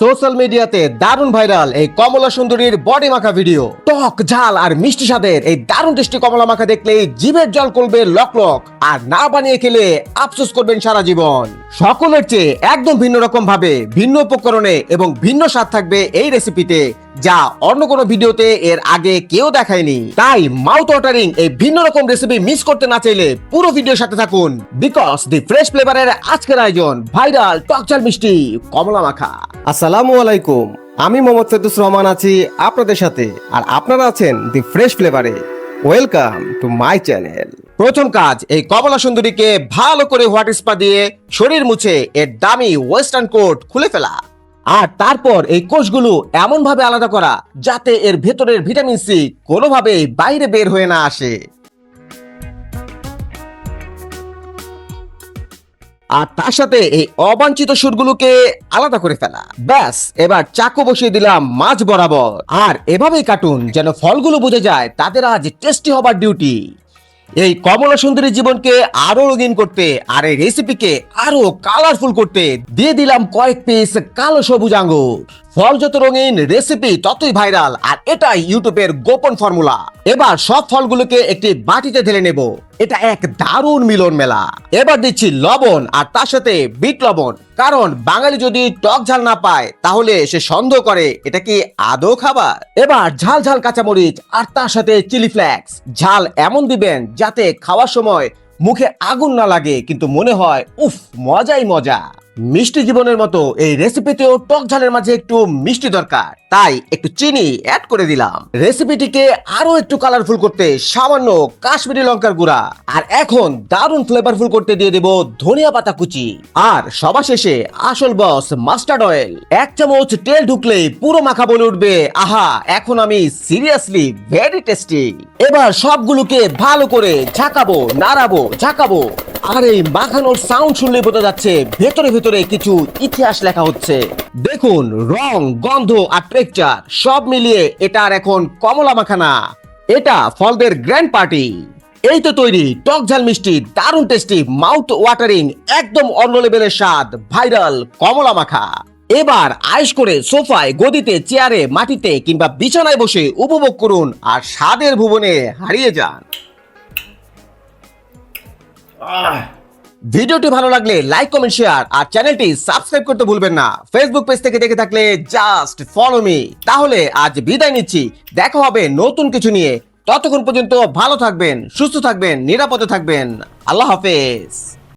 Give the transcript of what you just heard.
Social মিডিয়াতে দারুণ viral এই কমলা সুন্দরীর বডি মাখা ভিডিও। টক, ঝাল আর মিষ্টি স্বাদের এই দারুণ টেস্টি কমলা মাখা দেখলে জিভের জল করবে লক লক আর না বানিয়ে খেলে আফসোস করবেন সারা জীবন। সকলের চেয়ে একদম ভিন্ন রকম ভাবে ভিন্ন উপকরণে এবং ভিন্ন স্বাদ থাকবে এই রেসিপিতে যা অন্য কোনো ভিডিওতে এর আগে কেউ দেখায়নি। তাই মাউথ ওয়াটারিং এই ভিন্ন রকম রেসিপি মিস করতে না চাইলে পুরো ভিডিওর সাথে থাকুন। বিকজ দি ফ্রেশ ফ্লেভারের আজকের আয়োজন ভাইরাল টকচাল মিষ্টি কমলা মাখা। আসসালামু আলাইকুম আমি মোহাম্মদ ফেদুস রহমান আছি আপনাদের সাথে আর আপনারা আছেন দি ফ্রেশ ফ্লেভারে ওয়েলকাম টু মাই চ্যানেল প্রথম কাজ এই কমলা সুন্দরীকে ভালো করে হোয়াট স্পা দিয়ে শরীর মুছে এর দামি ওয়েস্টার্ন কোট খুলে ফেলা। আর তারপর এই কোষগুলো এমন ভাবে আলাদা করা যাতে এর ভেতরের ভিটামিন সি কোনোভাবেই বাইরে বের হয়ে না আসে। আর তার সাথে এই অবাঞ্ছিত সুরগুলোকে আলাদা করে ফেলা। ব্যাস, এবার চাকু বসিয়ে দিলাম মাছ বরাবর। আর এভাবেই কাটুন যেন ফলগুলো বুঝে যায় তাদের আজ টেস্টি হবার ডিউটি। এই কমলা সুন্দরী জীবনকে আরও রঙিন করতে আর এই রেসিপিকে আরও কালারফুল করতে দিয়ে দিলাম কয়েক পিস কালো সবুজ আঙ্গুর। ফল যত রঙিন রেসিপি ততই ভাইরাল আর এটাই ইউটিউবের গোপন ফর্মুলা এবার সব ফলগুলোকে একটি বাটিতে ঢেলে নেব। এটা এক দারুণ মিলন মেলা এবার দিচ্ছি লবণ আর তার সাথে বিট লবণ। কারণ বাঙালি যদি টক ঝাল না পায়, তাহলে সে সন্দেহ করে, এটা কি আদৌ খাবার? এবার ঝাল ঝাল কাঁচামরিচ আর তার সাথে চিলি ফ্লেক্স। ঝাল এমন দিবেন যাতে খাওয়ার সময় মুখে আগুন না লাগে, কিন্তু মনে হয়, উফ, মজাই মজা। মিষ্টি জীবনের মতো এই রেসিপিতেও টক ঝালের মাঝে একটু মিষ্টি দরকার। তাই একটু চিনি অ্যাড করে দিলাম। রেসিপিটিকে আরও একটু কালারফুল করতে সামান্য কাশ্মীরি লঙ্কার গুঁড়া। আর এখন দারুণ ফ্লেভারফুল করতে দিয়ে দেব ধনিয়া পাতা কুচি। আর সবার শেষে আসল বস মাস্টার্ড অয়েল এক চামচ তেল ঢুকলেই পুরো মাখা বলে উঠবে, আহা, এখন আমি সিরিয়াসলি ভেরি টেস্টি এবার সবগুলোকে ভালো করে ঝাঁকাবো, নাড়াবো, ঝাঁকাবো। আর এই মাখানোর সাউন্ড শুনলে বোঝা যাচ্ছে ভেতরে ভেতরে কিছু ইতিহাস লেখা হচ্ছে। দেখুন, রং, গন্ধ আর টেক্সচার সব মিলিয়ে এটা আর এখন কমলা মাখানা। এটা ফলদের গ্র্যান্ড পার্টি এই তো তৈরি, টক ঝাল মিষ্টি, দারুণ টেস্টি মাউথ ওয়াটারিং একদম অন্য লেভেলের স্বাদ ভাইরাল কমলা মাখা। এবার আয়েশ করে সোফায়, গদিতে, চেয়ারে, মাটিতে কিংবা বিছানায় বসে উপভোগ করুন আর স্বাদের ভুবনে হারিয়ে যান। ভিডিওটি ভালো লাগলে লাইক, কমেন্ট, শেয়ার আর চ্যানেলটি সাবস্ক্রাইব করতে ভুলবেন না। ফেসবুক পেজ থেকে দেখে থাকলে জাস্ট ফলো মি তাহলে আজ বিদায় নিচ্ছি। দেখা হবে নতুন কিছু নিয়ে। ততক্ষণ পর্যন্ত ভালো থাকবেন, সুস্থ থাকবেন, নিরাপদে থাকবেন। আল্লাহ হাফেজ।